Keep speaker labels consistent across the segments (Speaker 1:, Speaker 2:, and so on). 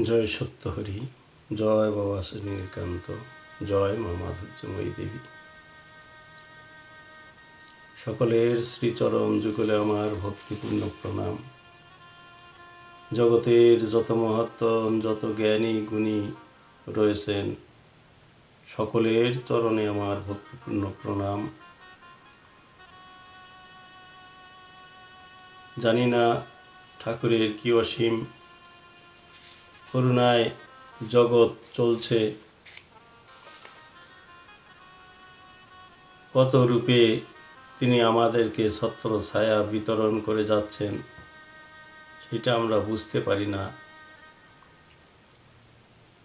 Speaker 1: জয় সত্যহরি, জয় বাবা শ্রী নীলকান্ত জয় মা মাধুর্যময়ী দেবী। সকলের শ্রীচরণ যুগলে আমার ভক্তিপূর্ণ প্রণাম। জগতের যত মহাত্মন যত জ্ঞানী, গুণী রয়েছেন, সকলের চরণে আমার ভক্তিপূর্ণ প্রণাম। জানি না ঠাকুরের কি অসীম করুণায় জগৎ চলছে। কত রূপে তিনি আমাদেরকে ছত্র ছায়া বিতরণ করে যাচ্ছেন, সেটা আমরা বুঝতে পারি না।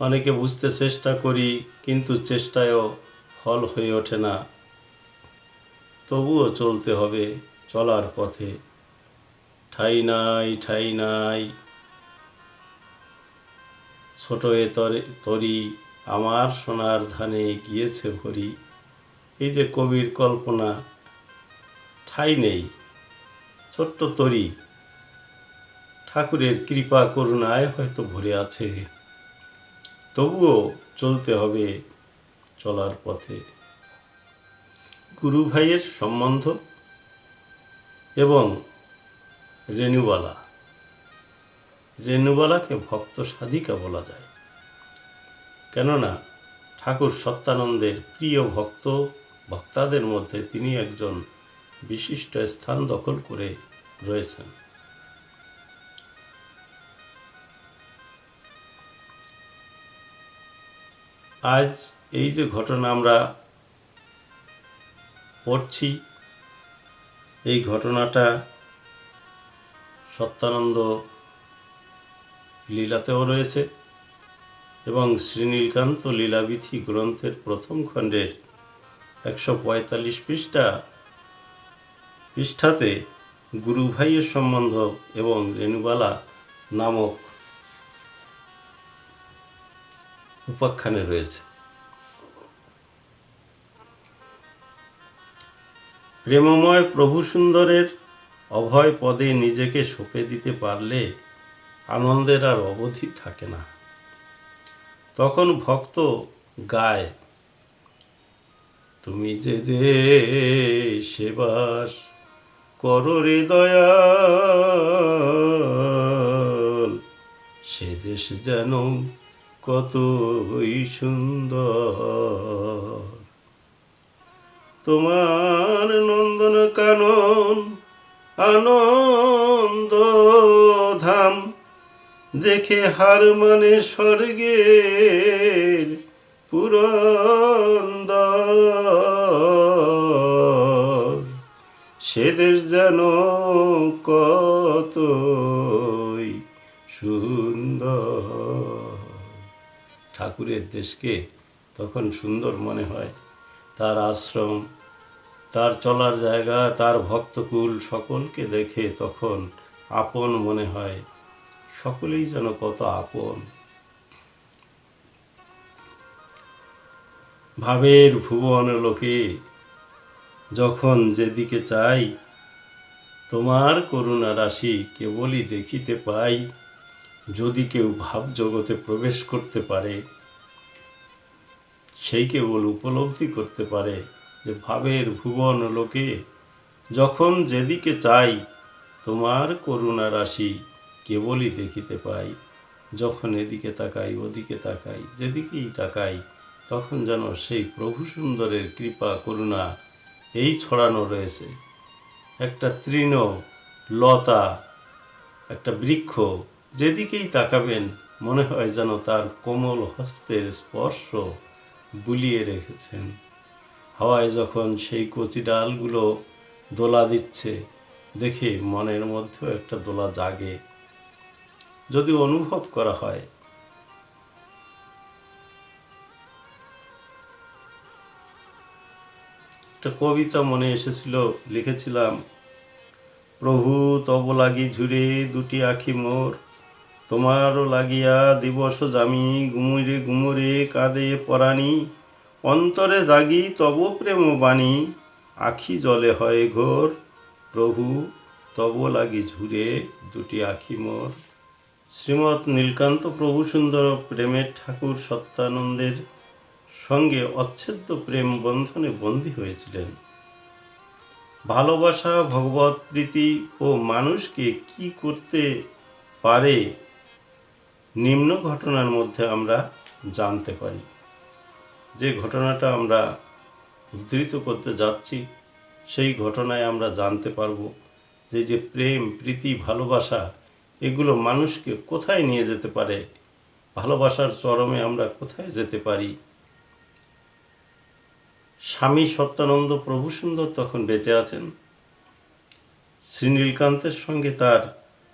Speaker 1: অনেকে বুঝতে চেষ্টা করি, কিন্তু চেষ্টায়ও ফল হয়ে ওঠে না। তবুও চলতে হবে চলার পথে। ঠাই নাই ঠাই নাই। ছোট এ তরে তরি, আমার সোনার ধানে গিয়েছে ভরি। এই যে কবির কল্পনা, ঠাই নেই। ছোট্ট তরি, ঠাকুরের কৃপা করুণায় হয়তো ভরে আছে। তবুও চলতে হবে চলার পথে। গুরু ভাইয়ের সম্বন্ধ এবং রেণুবালা। রেণুবালাকে ভক্ত সাধিকা বলা যায়। কেননা, ঠাকুর সত্যানন্দের প্রিয় ভক্ত, ভক্তাদের মধ্যে তিনি একজন বিশিষ্ট স্থান দখল করে রয়েছেন। আজ এই যে ঘটনা আমরা পড়ছি, এই ঘটনাটা সত্যানন্দ লীলাতেও রয়েছে এবং শ্রীনীলকান্ত লীলাবিথি গ্রন্থের প্রথম খণ্ডের একশো পঁয়তাল্লিশ পৃষ্ঠা পৃষ্ঠাতে গুরু ভাইয়ের সম্বন্ধ এবং রেণুবালা নামক উপাখ্যানে রয়েছে। প্রেমময় প্রভু সুন্দরের অভয় পদে নিজেকে সঁপে দিতে পারলে আনন্দের আর অবধি থাকে না। তখন ভক্ত গায়, তুমি যে দেবাস করো রে সে দেশ যেন কতই সুন্দর। তোমার নন্দন কানন আনন্দ ধাম দেখে হার মানে স্বর্গের পুরন্দর। সেদের যেন কতই সুন্দর। ঠাকুরের দেশকে তখন সুন্দর মনে হয়। তার আশ্রম, তার চলার জায়গা, তার ভক্তকুল সকলকে দেখে তখন আপন মনে হয়। সকলেই যেন কত আপন। ভাবের ভুবন লোকে, যখন যেদিকে চাই, তোমার করুণা রাশি কেবলই দেখিতে পাই, যদি কেউ ভাব জগতে প্রবেশ করতে পারে, সেই কেবল উপলব্ধি করতে পারে যে ভাবের ভুবন লোকে, যখন যেদিকে চাই, তোমার করুণা রাশি কেবলই দেখিতে পাই, যখন এদিকে তাকাই, ওদিকে তাকাই, যেদিকেই তাকাই, তখন যেন সেই প্রভু সুন্দরের কৃপা, করুণা এই ছড়ানো রয়েছে। একটা তৃণ লতা, একটা বৃক্ষ, যেদিকেই তাকাবেন, মনে হয় যেন তার কোমল হস্তের স্পর্শ বুলিয়ে রেখেছেন। হাওয়ায় যখন সেই কচি ডালগুলো দোলা দিচ্ছে, দেখে মনের মধ্যেও একটা দোলা জাগে। যদি অনুভব করা হয়। একটা কবিতা মনে এসেছিল, লিখেছিলাম, প্রভু তব লাগি ঝুরে দুটি আখি মোর, তোমারও লাগিয়া দিবস জামি গুমুরে গুমুরে কাঁদে পরাণী, অন্তরে জাগি তব প্রেম বাণী, আখি জলে হয় ঘোর, প্রভু তব লাগি ঝুরে দুটি আখি মোর। শ্রীমৎ নীলকান্ত প্রভু সুন্দর প্রেমের ঠাকুর সত্যানন্দের সঙ্গে অচ্ছেদ্য প্রেম বন্ধনে বন্দী হয়েছিলেন। ভালোবাসা, ভগবত প্রীতি ও মানুষকে কি করতে পারে নিম্ন ঘটনার মধ্যে আমরা জানতে পারি। যে ঘটনাটা আমরা উদ্ধৃত করতে যাচ্ছি, সেই ঘটনায় আমরা জানতে পারব যে যে প্রেম, প্রীতি, ভালোবাসা এগুলো মানুষকে কোথায় নিয়ে যেতে পারে? ভালোবাসার চরমে আমরা কোথায় যেতে পারি? স্বামী সত্যানন্দ প্রভু সুন্দর তখন বেঁচে আছেন। শ্রীনীলকান্তের সঙ্গে তার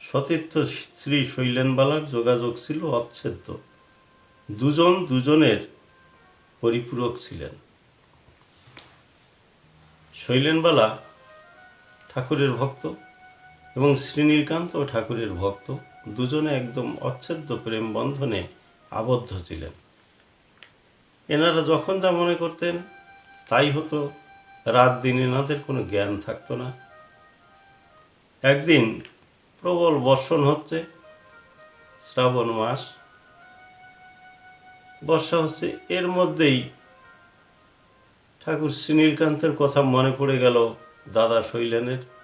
Speaker 1: সতীর্থ শ্রী শৈলেনবালার যোগাযোগ ছিল অচ্ছেদ্য। দুজন দুজনের পরিপূরক ছিলেন। শৈলেনবালা ঠাকুরের ভক্ত। এবং শ্রীনীলকান্ত ঠাকুরের ভক্ত দুজনে একদম অচ্ছেদ্য প্রেম বন্ধনে আবদ্ধ ছিলেন। এনারা যখন যা মনে করতেন, তাই হতো, রাত দিন এনাদের কোনো জ্ঞান থাকতো না। একদিন প্রবল বর্ষণ হচ্ছে, শ্রাবণ মাস। বর্ষা হচ্ছে, এর মধ্যেই ঠাকুর শ্রীনীলকান্তের কথা মনে পড়ে গেল দাদা শৈলেনের।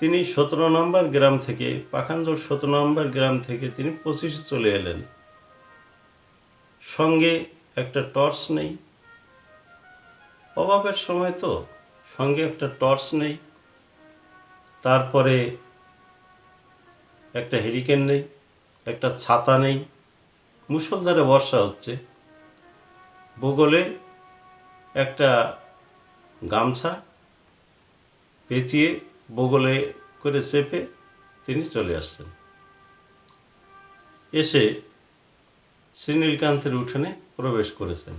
Speaker 1: তিনি সতেরো নম্বর গ্রাম থেকে, পাখানজোর সতেরো নম্বর গ্রাম থেকে তিনি পঁচিশে চলে এলেন। সঙ্গে একটা টর্চ নেই। অভাবের সময় তো, সঙ্গে একটা টর্চ নেই। তারপরে একটা হেরিকেন নেই, একটা ছাতা নেই। মুষলধারে বর্ষা হচ্ছে। বগলে একটা গামছা পেঁচিয়ে বগলে করে চেপে তিনি চলে আসছেন। এসে শ্রী নীলকান্তের উঠোনে প্রবেশ করেছেন।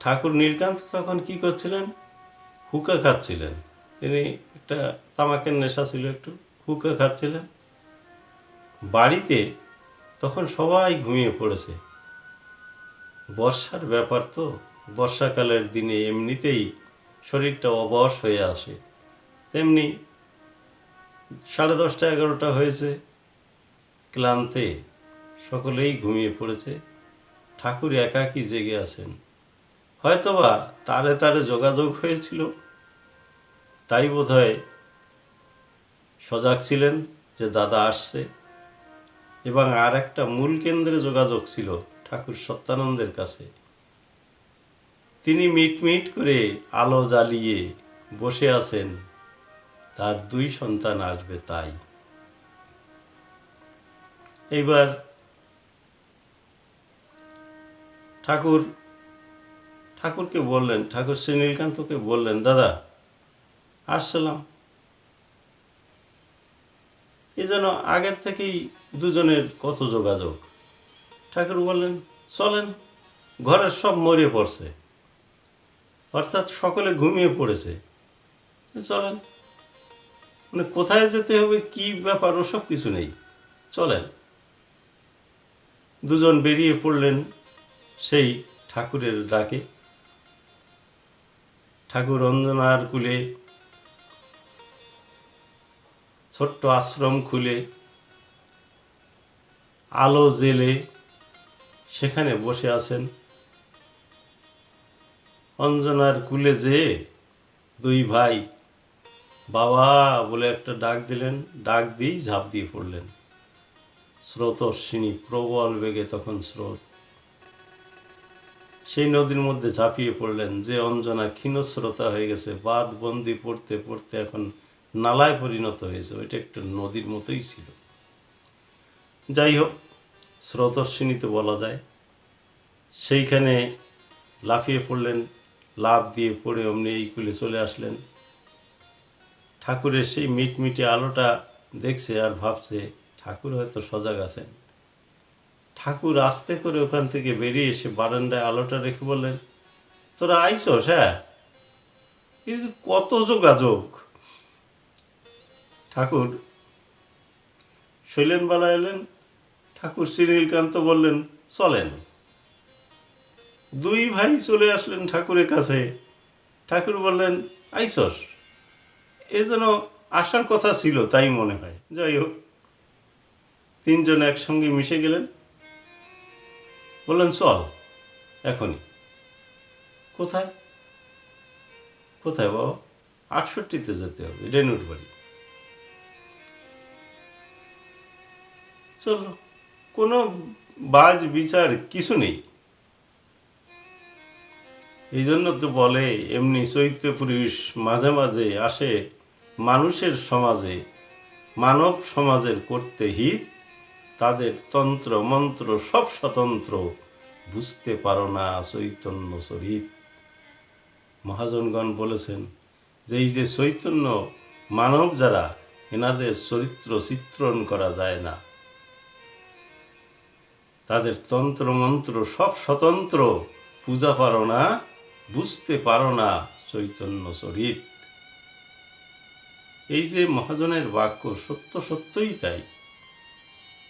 Speaker 1: ঠাকুর নীলকান্ত তখন কি করছিলেন? হুকা খাচ্ছিলেন। তিনি একটা তামাকের নেশা ছিল একটু, হুকা খাচ্ছিলেন। বাড়িতে তখন সবাই ঘুমিয়ে পড়েছে। বর্ষার ব্যাপার তো, বর্ষাকালের দিনে এমনিতেই শরীরটা অবশ হয়ে আসে। তেমনি সাড়ে দশটা এগারোটা হয়েছে, ক্লান্তে সকলেই ঘুমিয়ে পড়েছে। ঠাকুর একাকী জেগে আছেন। হয়তোবা তারে তারে যোগাযোগ হয়েছিল, তাই বোধহয় সজাগ ছিলেন যে দাদা আসছে। এবং আর একটা মূল কেন্দ্রে যোগাযোগ ছিল ঠাকুর সত্যানন্দের কাছে। তিনি মিট মিট করে আলো জ্বালিয়ে বসে আছেন তার দুই সন্তান আসবে তাই। এইবার ঠাকুর, ঠাকুরকে বললেন, ঠাকুর শ্রী নীলকান্তকে বললেন, দাদা, আসছিলাম। এ যেন আগের থেকেই দুজনের কত যোগাযোগ। ঠাকুর বললেন, চলেন ঘরের সব মরে পড়ছে। অর্থাৎ সকলে ঘুমিয়ে পড়েছে। চলেন মানে কোথায় যেতে হবে, কি ব্যাপার ওসব কিছু নেই। চলেন। দুজন বেরিয়ে পড়লেন সেই ঠাকুরের ডাকে। ঠাকুর অঞ্জনার কুলে, ছোট্ট আশ্রম খুলে, আলো জেলে, সেখানে বসে আছেন। অঞ্জনার কুলে যেয়ে দুই ভাই বাবা বলে একটা ডাক দিলেন, ডাক দিয়েই ঝাঁপ দিয়ে পড়লেন। স্রোতস্বিনী প্রবল বেগে তখন স্রোত। সেই নদীর মধ্যে ঝাঁপিয়ে পড়লেন, যে অঞ্জনা ক্ষীণস্রোতা হয়ে গেছে বাদ বন্দি পড়তে পড়তে এখন নালায় পরিণত হয়েছে, ওইটা একটা নদীর মতোই ছিল। যাই হোক স্রোতস্বিনী তো বলা যায়। সেইখানে লাফিয়ে পড়লেন, লাফ দিয়ে পড়ে অমনি এই কুলে চলে আসলেন। ঠাকুরের সেই মিটমিটে আলোটা দেখছে আর ভাবছে, ঠাকুর হয়তো সজাগ আছেন। ঠাকুর আস্তে করে ওখান থেকে বেরিয়ে এসে বারান্দায় আলোটা রেখে বললেন, তোরা আইসস হ্যাঁ? যে কত যোগাযোগ! ঠাকুর শৈলেনবালা এলেন, ঠাকুর শ্রীনীলকান্ত বললেন, চলেন। দুই ভাই চলে আসলেন ঠাকুরের কাছে। ঠাকুর বললেন, আইসস। এ যেন আসার কথা ছিল, তাই মনে হয়। যাই হোক, তিনজন একসঙ্গে মিশে গেলেন। বললেন, চল, এখনই। কোথায়? কোথায় বাবা? আটষট্টিতে যেতে হবে, রেনুর বাড়ি। চলো, কোনো বাজ বিচার কিছু নেই। এই জন্য তো বলে, এমনি চৈত্য পুরুষ মাঝে মাঝে আসে মানুষের সমাজে, মানব সমাজের করতে হিত, তাদের তন্ত্র, মন্ত্র সব স্বতন্ত্র। বুঝতে পারো না চৈতন্য চরিত মহাজনগণ বলেছেন যে, এই যে চৈতন্য মানব যারা, এনাদের চরিত্র চিত্রণ করা যায় না। তাদের তন্ত্র, মন্ত্র সব স্বতন্ত্র। পূজা পারো না, বুঝতে পারো না চৈতন্য চরিত এই যে মহাজনের বাক্য সত্য সত্যই তাই।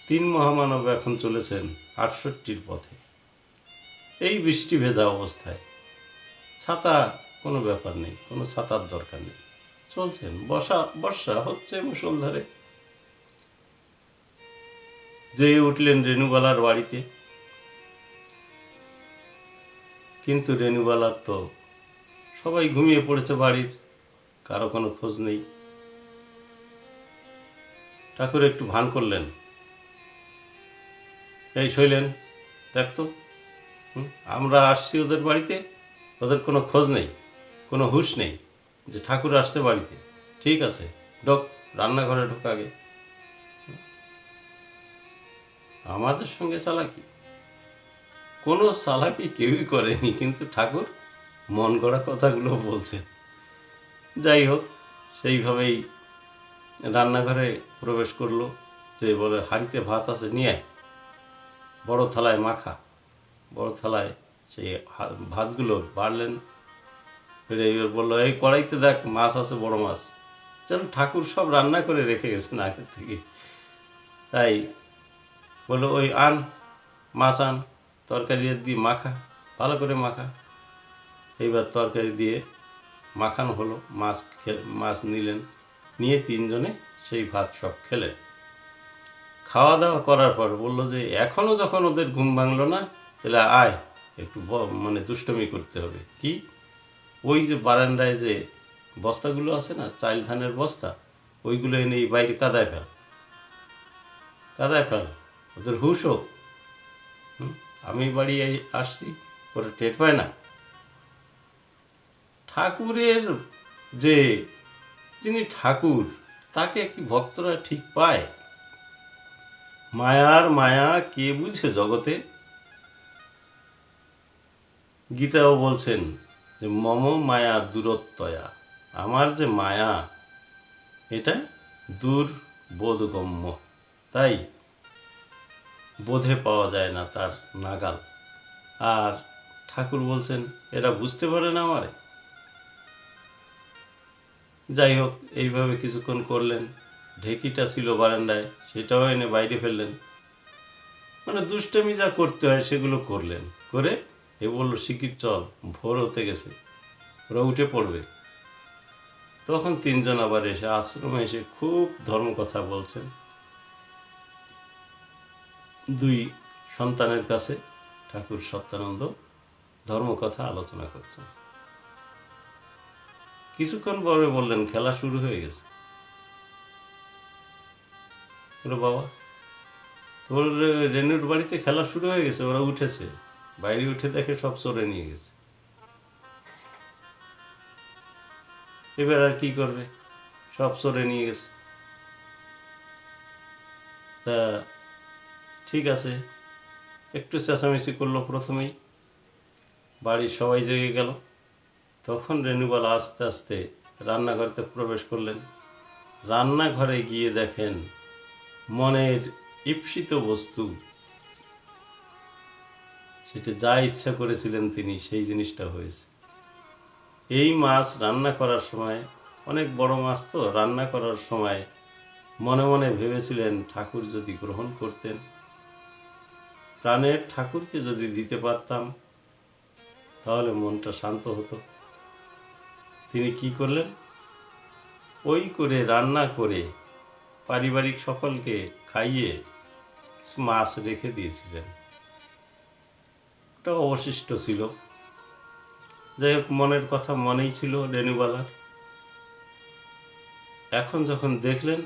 Speaker 1: তিন মহামানব এখন চলেছেন আটষট্টির পথে। এই বৃষ্টি ভেজা অবস্থায়। ছাতা কোনো ব্যাপার নেই, কোনো ছাতার দরকার নেই। চলছেন, বসা, বর্ষা হচ্ছে মুসলধারে যেয়ে উঠলেন রেণুবালার বাড়িতে। কিন্তু রেণুবালার তো সবাই ঘুমিয়ে পড়েছে বাড়ির, কারও কোনো খোঁজ নেই। ঠাকুর একটু ভান করলেন। এই শৈলেন দেখ তো। হুম, আমরা আসছি ওদের বাড়িতে ওদের কোনো খোঁজ নেই কোনো হুঁশ নেই যে ঠাকুর আসছে বাড়িতে। ঠিক আছে ঢোক রান্নাঘরে ঢোক আগে। আমাদের সঙ্গে চালাকি। কোনো চালাকি কেউই করেনি কিন্তু ঠাকুর মন গড়া কথাগুলো বলছে যাই হোক সেইভাবেই রান্নাঘরে প্রবেশ করল, যে বলে, হাঁড়িতে ভাত আছে, নিয়ে। বড় থালায় মাখা। বড় থালায় সেই ভাতগুলো বাড়লেন। ফিরে এবার বলল, এই কড়াইতে দেখ, মাছ আছে, বড় মাছ। যেন ঠাকুর সব রান্না করে রেখে গেছেন আগের থেকে। তাই বলল, ওই আন, মাছ আন, তরকারি দিয়ে মাখা, ভালো করে মাখা। এইবার তরকারি দিয়ে মাখানো হলো, মাছ মাছ নিলেন। নিয়ে তিনজনে সেই ভাত সব খেলেন খাওয়া দাওয়া করার পর বলল যে এখনও যখন ওদের ঘুম ভাঙলো না, তাহলে আয়, একটু মানে দুষ্টমি করতে হবে। কি? ওই যে বারান্দায় যে বস্তাগুলো আছে না, চাইল ধানের বস্তা, ওইগুলো এনে এই বাইরে কাদায় ফেল। কাদায় ফেল? ওদের হুশ হোক? আমি বাড়ি আসছি, ওরা টের পায় না। ঠাকুরের যে যিনি ঠাকুর, তাকে কি ভক্তরা ঠিক পায়? মায়ার মায়া কে বুঝে জগতে? গীতাও বলছেন যে, মম মায়া দূরত্বয়া। আমার যে মায়া, এটা দূর বোধগম্য তাই বোধে পাওয়া যায় না তার নাগাল। আর ঠাকুর বলছেন, এরা বুঝতে পারে না আমারে। যাই হোক, এইভাবে কিছুক্ষণ করলেন। ঢেকিটা ছিল বারান্দায়, সেটাও এনে বাইরে ফেললেন। মানে দুষ্টামি যা করতে হয়, সেগুলো করলেন। করে এ বলল শিকির চল, ভোর হতে গেছে। ওরা উঠে পড়বে। তখন তিনজন আবার এসে আশ্রমে এসে খুব ধর্ম কথা বলছেন। দুই সন্তানের কাছে ঠাকুর সত্যানন্দ ধর্মকথা আলোচনা করছেন। কিছুক্ষণ পরে বললেন, খেলা শুরু হয়ে গেছে। বাবা, তোর রেনুর বাড়িতে খেলা শুরু হয়ে গেছে, ওরা উঠেছে। বাইরে উঠে দেখে সব চড়ে নিয়ে গেছে। এবার আর কি করবে? সব চড়ে নিয়ে গেছে। তা, ঠিক আছে, একটু চেঁচামেচি করল প্রথমেই। বাড়ির সবাই জেগে গেল। তখন রেণুবালা আস্তে আস্তে রান্নাঘরতে প্রবেশ করলেন। রান্নাঘরে গিয়ে দেখেন মনের ঈপ্সিত বস্তু। সেটা যা ইচ্ছা করেছিলেন তিনি, সেই জিনিসটা হয়েছে। এই মাছ রান্না করার সময়, অনেক বড় মাছ তো রান্না করার সময় মনে মনে ভেবেছিলেন ঠাকুর যদি গ্রহণ করতেন। প্রাণের ঠাকুরকে যদি দিতে পারতাম, তাহলে মনটা শান্ত হতো। তিনি কি করলেন? ওই করে রান্না করে পারিবারিক সকলকে খাইয়ে মাছ রেখে দিয়েছিলেন। ওটা অবশিষ্ট ছিল। যাই হোক, মনের কথা মনেই ছিল রেণুবালার এখন যখন দেখলেন,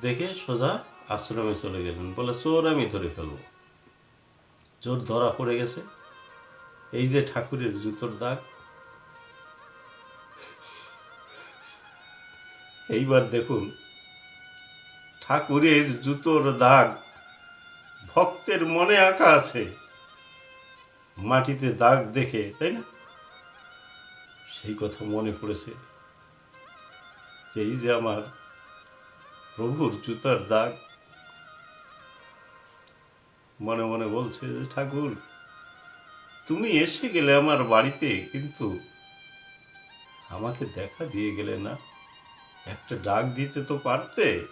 Speaker 1: দেখে সোজা আশ্রমে চলে গেলেন। বলে, চোর আমি ধরে ফেলব। চোর ধরা পড়ে গেছে। এই যে ঠাকুরের জুতোর দাগ এইবার দেখুন, ঠাকুরের জুতোর দাগ ভক্তের মনে আঁকা আছে। মাটিতে দাগ দেখে, তাই না? সেই কথা মনে পড়েছে যে এই যে আমার প্রভুর জুতার দাগ। মনে মনে বলছে যে, ঠাকুর, তুমি এসে গেলে আমার বাড়িতে, কিন্তু আমাকে দেখা দিয়ে গেলে না? একটা ডাক দিতে তো পারতে।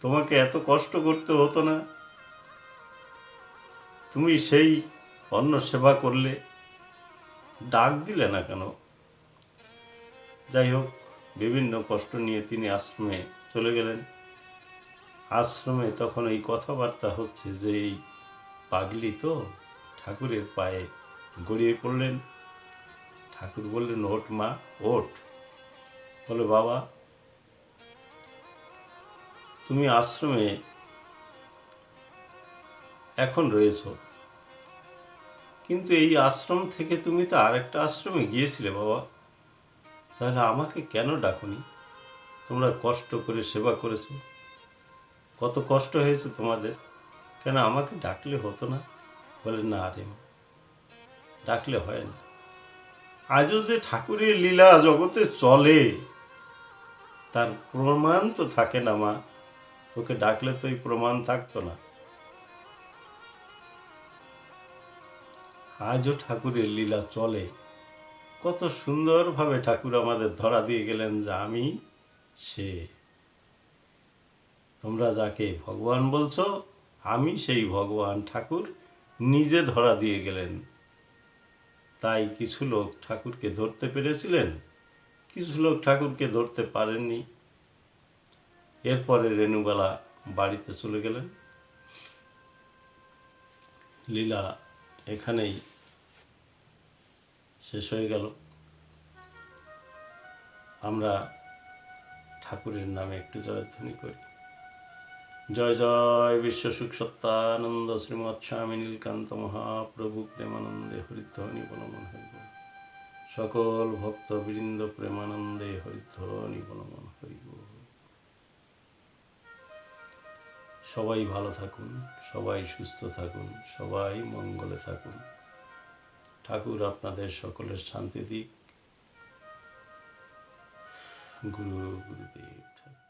Speaker 1: তোমাকে এত কষ্ট করতে হতো না। তুমি সেই অন্ন সেবা করলে ডাক দিলে না কেন? যাই হোক, বিভিন্ন কষ্ট নিয়ে তিনি আশ্রমে চলে গেলেন। আশ্রমে তখন এই কথাবার্তা হচ্ছে যে, এই পাগলি তো ঠাকুরের পায়ে গড়িয়ে পড়লেন। ঠাকুর বললেন ওট মা, ওঠ। বলে, বাবা, তুমি আশ্রমে এখন রয়েছ। কিন্তু এই আশ্রম থেকে তুমি তো আরেকটা আশ্রমে গিয়েছিলে, বাবা। তাহলে আমাকে কেন ডাকুনি? তোমরা কষ্ট করে সেবা করেছ। কত কষ্ট হয়েছে তোমাদের। কেন আমাকে ডাকলে হতো না? বলে, না রে ডাকলে হয় না। আজও যে ঠাকুরের লীলা জগতে চলে তার প্রমাণ তো থাকে না, মা। ওকে ডাকলে তো এই প্রমাণ থাকতো না। আজও ঠাকুরের লীলা চলে। কত সুন্দরভাবে ঠাকুর আমাদের ধরা দিয়ে গেলেন যে আমি সে। তোমরা যাকে ভগবান বলছো, আমি সেই ভগবান ঠাকুর নিজে ধরা দিয়ে গেলেন। তাই কিছু লোক ঠাকুরকে ধরতে পেরেছিলেন? কিছু লোক ঠাকুরকে ধরতে পারেননি। এরপরে রেণুবালা বাড়িতে চলে গেলেন। লীলা এখানেই শেষ হয়ে গেল। আমরা ঠাকুরের নামে একটু জয়ধ্বনি করি। জয় জয় বিশ্ব সুখ সত্তানন্দ শ্রীমৎ স্বামী নীলকান্ত মহাপ্রভু প্রেমানন্দে হরিধ্বনি বলমন হরিব সকল ভক্ত বৃন্দ প্রেমানন্দে হরিধ্বনি বলমন হরিব। সবাই ভালো থাকুন, সবাই সুস্থ থাকুন, সবাই মঙ্গলে থাকুন। ঠাকুর আপনাদের সকলের শান্তি দিক। গুরু গুরুদেব ঠাকুর।